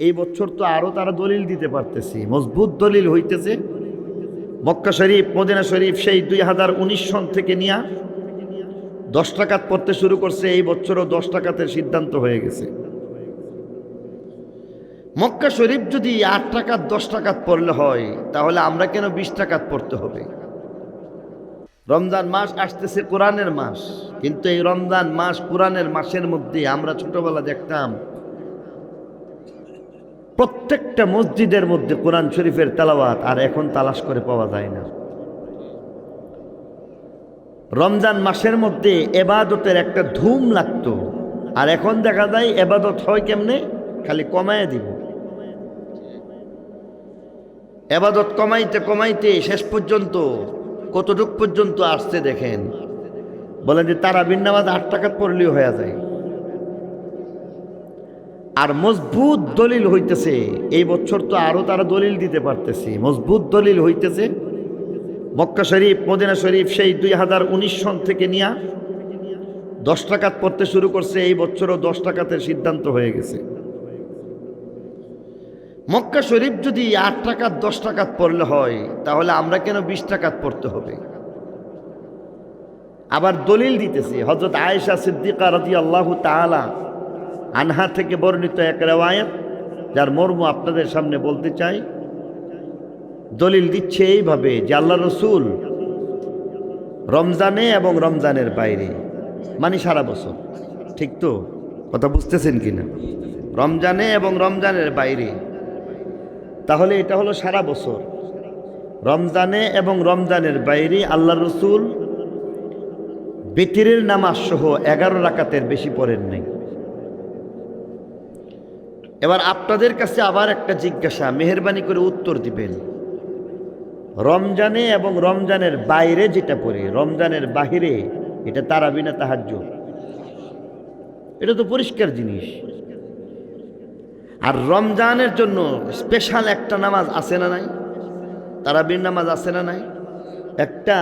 এই বছর তো আরও তারা দলিল দিতে পারতেছে, মজবুত দলিল হইতেছে। মক্কা শরীফ, মদিনা শরীফ সেই দুই হাজার উনিশ সন থেকে নিয়ে দশ টাকাত পড়তে শুরু করছে, এই বছরও দশ টাকাতের সিদ্ধান্ত হয়ে গেছে। মক্কা শরীফ যদি আট টাকাত দশ টাকাত পড়লে হয়, তাহলে আমরা কেন বিশ টাকাত পড়তে হবে? রমজান মাস আসতেছে কোরআনের মাস, কিন্তু এই রমজান মাস কোরআনের মাসের মধ্যে আমরা ছোটবেলা দেখতাম প্রত্যেকটা মসজিদের মধ্যে কোরআন শরীফের তেলাওয়াত আর এখন তালাশ করে পাওয়া যায় না। রমজান মাসের মধ্যে এবাদতের একটা ধুম লাগতো, আর এখন দেখা যায় এবাদত হয় কেমনে? খালি কমায় দিব। এবাদত কমাইতে কমাইতে শেষ পর্যন্ত, কতটুক পর্যন্ত আসতে দেখেন? বলেন যে তারা নামাজ আট টাকা পড়লেও হয়ে যায়। আর মজবুত দলিল হইতেছে। এই বছর তো আরও তারা দলিল দিতে পারতেছে। মজবুত দলিল হইতেছে। মক্কা শরীফ, মদিনা শরীফ সেই দুই হাজার উনিশ সন থেকে নিয়ে দশ টাকাত পড়তে শুরু করছে। এই বছরও দশ টাকাতের সিদ্ধান্ত হয়ে গেছে। মক্কা শরীফ যদি আট টাকাত দশ টাকাত পড়লে হয়, তাহলে আমরা কেন বিশ টাকাত পড়তে হবে? আবার দলিল দিতেছে। হজরত আয়েশা সিদ্দিকা রাজি আল্লাহ তালা আনহা থেকে বর্ণিত এক রেওয়ায়ত, যার মর্ম আপনাদের সামনে বলতে চাই। দলিল দিচ্ছে এইভাবে যে আল্লাহ রসুল রমজানে এবং রমজানের বাইরে মানে সারা বছর, ঠিক তো? কথা বুঝতেছেন কিনা রমজানে এবং রমজানের বাইরে, তাহলে এটা হলো সারা বছর। রমজানে এবং রমজানের বাইরে আল্লাহ রসুল বেতিরের নামাজ সহ এগারো রাকাতের বেশি পড়েন নাই। এবার আপনাদের কাছে আবার একটা জিজ্ঞাসা, মেহরবানি করে উত্তর দিবেন। রমজানে এবং রমজানের বাইরে যেটা পড়ে, রমজানের বাহিরে, এটা তারাবি না তাহার্য এটা তো পরিষ্কার জিনিস। আর রমজানের জন্য স্পেশাল একটা নামাজ আছে না নাই? তারাবির নামাজ আছে না নাই? একটা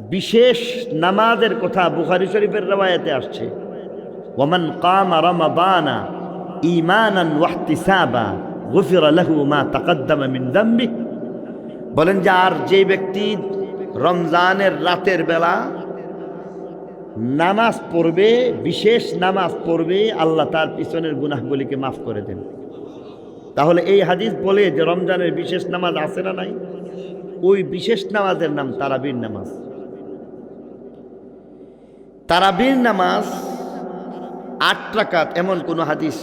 বিশেষ নামাজের কথা বুখারি শরীফের রেওয়ায়তে আসছে। ওমান কাম রমাবানা ইমানান মা বলেন যে, আর যে ব্যক্তি রমজানের রাতের বেলা নামাজ পড়বে, বিশেষ নামাজ পড়বে, আল্লাহ তার পিছনের গুনাহগুলিকে মাফ করে দেন। তাহলে এই হাদিস বলে যে, রমজানের বিশেষ নামাজ আছে না নাই? ওই বিশেষ নামাজের নাম তারাবির নামাজ। তারাবির নামাজ আট রাকাত এমন কোনো হাদিস,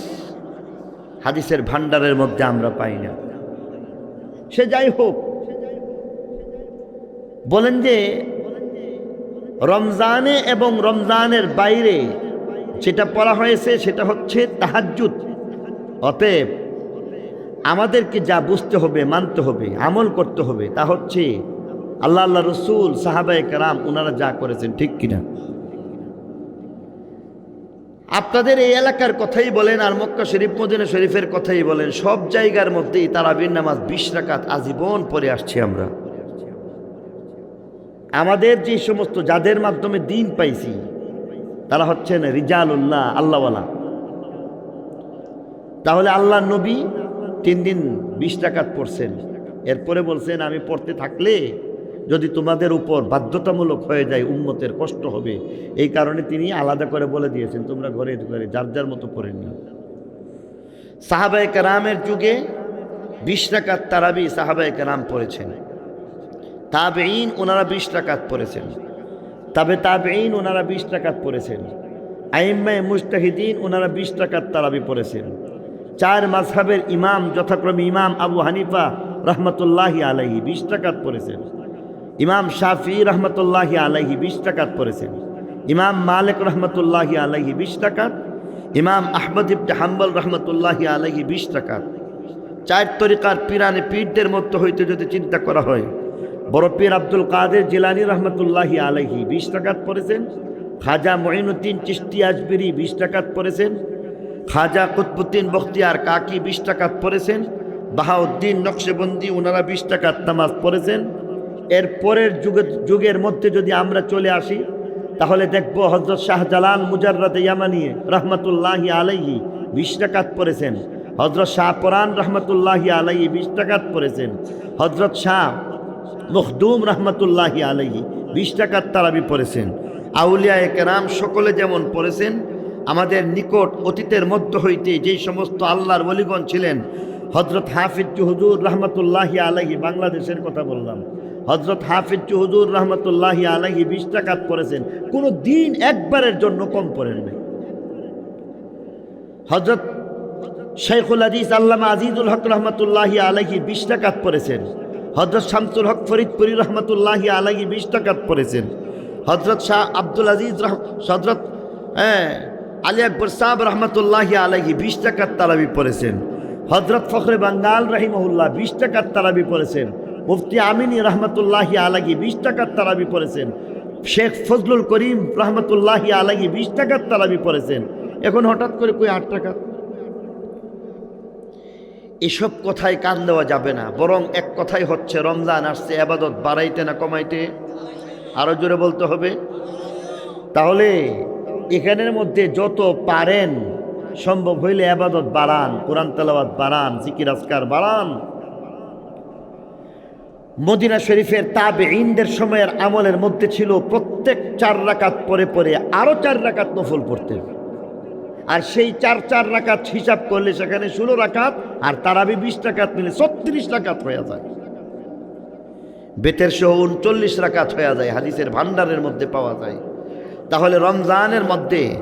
হাদিসের ভান্ডারের মধ্যে আমরা পাই না। সে যাই হোক, বলেন যে রমজানে এবং রমজানের বাইরে যেটা পড়া হয়েছে সেটা হচ্ছে তাহাজ্জুদ। অতএব আমাদেরকে যা বুঝতে হবে, মানতে হবে, আমল করতে হবে তা হচ্ছে আল্লাহ আল্লাহ রসুল, সাহাবায় কারাম ওনারা যা করেছেন, ঠিক কিনা? আপনাদের এই এলাকার কথাই বলেন আর মক্কা শরীফ, মদিনা শরীফের কথাই বলেন। সব জায়গার মধ্যেই তারাবির নামাজ বিশ রাকাত আজীবন পরে আসছি আমরা। আমাদের যে সমস্ত যাদের মাধ্যমে দিন পাইছি, তারা হচ্ছেন রিজাল উল্লাহ আল্লাহওয়ালা। তাহলে আল্লাহ নবী তিন দিন বিশ টাকাত পড়ছেন। এরপরে বলছেন, আমি পড়তে থাকলে যদি তোমাদের উপর বাধ্যতামূলক হয়ে যায় উন্মতের কষ্ট হবে। এই কারণে তিনি আলাদা করে বলে দিয়েছেন, তোমরা ঘরে ঘরে যার যার মতো পড়ে নিও। সাহাবায় কারামের যুগে বিশ টাকাত তারাবি সাহাবায় কারাম পড়েছেন। তাবেইন ওনারা বিশ টাকাত পড়েছেন। তবে তাবেইন ওনারা বিশ টাকাত পড়েছেন। আইম্মায় মুস্তাহিদিন ওনারা বিশ টাকাত তারাবি পড়েছেন। চার মাঝহাবের ইমাম, যথাক্রমে ইমাম আবু হানিফা রহমতুল্লাহি আলাইহি বিশ টাকাত পড়েছেন। ইমাম শাফি রহমতুল্লাহি আলাইহি বিশ টাকাত পড়েছেন। ইমাম মালিক রহমতুল্লাহি আলাইহি বিশ টাকাত ইমাম আহমদ ইবনে হাম্বল রহমতুল্লাহি আলাইহি বিশ টাকাত চার তরিকার পিরানে পীরদের মতো হইতে যদি চিন্তা করা হয়, বড় পীর আব্দুল কাদের জিলানি রহমতুল্লাহি আলাইহি বিশ টাকাত পড়েছেন, খাজা মঈনুদ্দিন চিস্তি আজবিরি বিশ টাকাত পড়েছেন, খাজা কুতবুদ্দিন বখতিয়ার কাকি বিশ টাকাত পড়েছেন, বাহাউদ্দিন নকশেবন্দি ওনারা বিশ টাকাত নামাজ পড়েছেন এর পরের যুগের যুগের মধ্যে যদি আমরা চলে আসি, তাহলে দেখব হজরত শাহজালাল মুজাররাতে ইয়ামানিয়ে রহমতুল্লাহি আলাইহি বিশ টাকাত পড়েছেন। হজরত শাহ পরান রহমতুল্লাহি আলাইহি বিশ টাকাত পড়েছেন। হজরত শাহ মখদুম রহমতুল্লাহি আলাইহি বিশ টাকার তারাবি পড়েছেন। আউলিয়া কেরাম সকলে যেমন পড়েছেন, আমাদের নিকট অতীতের মধ্য হইতে যেই সমস্ত আল্লাহর বলিগণ ছিলেন হজরত হাফিজ হুজুর রহমতুল্লাহি আলাইহি বাংলাদেশের কথা বললাম। হজরত হাফিজ হুজুর রহমতুল্লাহি আলাইহি বিশ টাকাত পড়েছেন। কোনো দিন একবারের জন্য কম পড়েন নাই। হজরত শেখুল আজিজ আল্লামা আজিজুল হক রহমতুল্লাহি আলাইহি বিশ টাকাত পড়েছেন। হজরত শামসুল হক ফরিদপুরি রহমতুল্লাহি আলাইহি বিশ টাকাত পড়েছেন। হজরত শাহ আব্দুল আজিজ হজরত হ্যাঁ আলী আকবর সাহেব রহমতুল্লাহি আলাইহি বিশ টাকার তারাবি পড়েছেন। হজরত ফখরে বাঙ্গাল রহিমহুল্লাহ বিশ টাকার তারাবি পড়েছেন। মুফতি আমিনী রহমতুল্লাহি আলাইহি বিশ টাকার তারাবি পড়েছেন। শেখ ফজলুল করিম রহমতুল্লাহি আলাইহি বিশ টাকার তারাবি পড়েছেন। এখন হঠাৎ করে কই আট টাকা? এসব কথায় কান দেওয়া যাবে না, বরং এক কথাই হচ্ছে, রমজান আসছে, আবাদত বাড়াইতে না কমাইতে? আরও জোরে বলতে হবে। তাহলে এখানের মধ্যে যত পারেন, সম্ভব হইলে আবাদত বাড়ান, কোরআন তেলাবাদ বাড়ান, জিকির আসকার বাড়ান। মদিনা শরীফের তাবে ইনদের সময়ের আমলের মধ্যে ছিল প্রত্যেক চার রাকাত পরে পরে আরও চার রাকাত নফল পড়তে আর সেই চার চার রাকাত হিসাব করলে সেখানে ষোলো রাকাত আর তারাবি বিশ রাকাত মিলে ছত্রিশ রাকাত হয়ে যায়। বেতের সহ উনচল্লিশ রাকাত হয়ে যায়, হাদিসের ভান্ডারের মধ্যে পাওয়া যায়। তাহলে রমজানের মধ্যে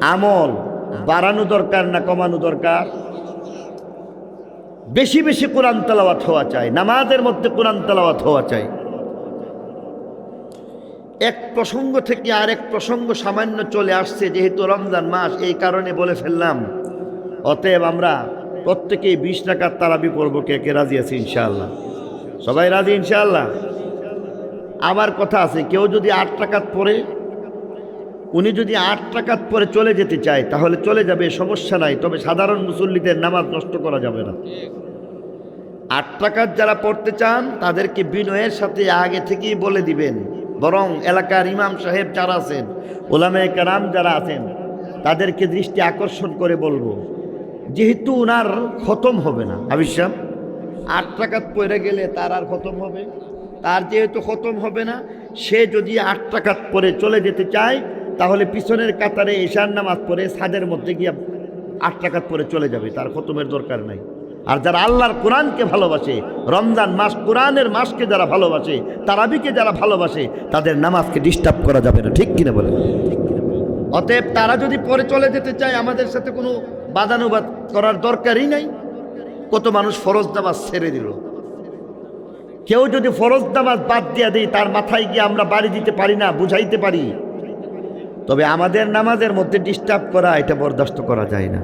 আমল বাড়ানো দরকার না কমানো দরকার? বেশি বেশি কোরআন তালাওয়াত হওয়া চাই, নামাজের মধ্যে কোরআন তালাওয়াত হওয়া চাই। এক প্রসঙ্গ থেকে আরেক প্রসঙ্গ সামান্য চলে আসছে, যেহেতু রমজান মাস, এই কারণে বলে ফেললাম। অতএব আমরা প্রত্যেকেই বিশ টাকার তারাবি পড়ব, কে কে রাজি আছে ইনশাআল্লাহ? সবাই রাজি ইনশাআল্লাহ? আমার কথা আছে, কেউ যদি আট টাকাত পড়ে উনি যদি আট টাকাত পরে চলে যেতে চায়, তাহলে চলে যাবে সমস্যা নাই। তবে সাধারণ মুসল্লিদের নামাজ নষ্ট করা যাবে না। আট টাকার যারা পড়তে চান, তাদেরকে বিনয়ের সাথে আগে থেকেই বলে দিবেন। বরং এলাকার ইমাম সাহেব যারা আছেন ওলামে কারাম যারা আছেন, তাদেরকে দৃষ্টি আকর্ষণ করে বলব, যেহেতু ওনার খতম হবে না। আবিশ্যাম আট টাকাত পড়ে গেলে তার আর খতম হবে? তার যেহেতু খতম হবে না, সে যদি আট টাকাত পরে চলে যেতে চায় তাহলে পিছনের কাতারে এশার নামাজ পড়ে সাদের মধ্যে গিয়ে আট টাকাত পরে চলে যাবে, তার খতমের দরকার নাই। আর যারা আল্লাহর কোরআনকে ভালোবাসে, রমজান মাস কোরআনের মাসকে যারা ভালোবাসে, তারাবিকে যারা ভালোবাসে, তাদের নামাজকে ডিস্টার্ব করা যাবে না, ঠিক কিনা বলে অতএব তারা যদি পরে চলে যেতে চায়, আমাদের সাথে কোনো বাদানুবাদ করার দরকারই নাই। কত মানুষ ফরজ নামাজ ছেড়ে দিল। কেউ যদি ফরজ নামাজ বাদ দিয়ে দিই তার মাথায় গিয়ে আমরা বাড়ি দিতে পারি না, বুঝাইতে পারি। তবে আমাদের নামাজের মধ্যে ডিস্টার্ব করা এটা বরদাস্ত করা যায় না।